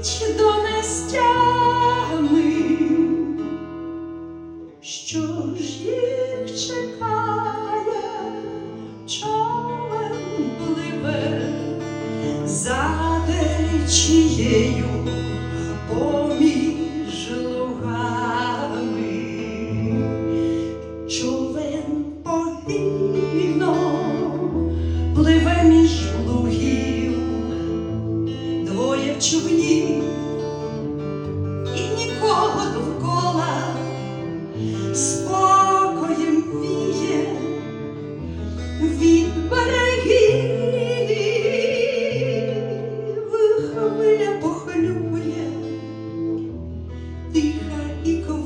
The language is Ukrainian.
ніч до нестями, що ж їх чекає, човен пливе за течією поміж лугами. Човен повільно пливе між лугів, човні. І нікого довкола. Спокоєм віє від берегів. Хвиля похлює, тиха і кому.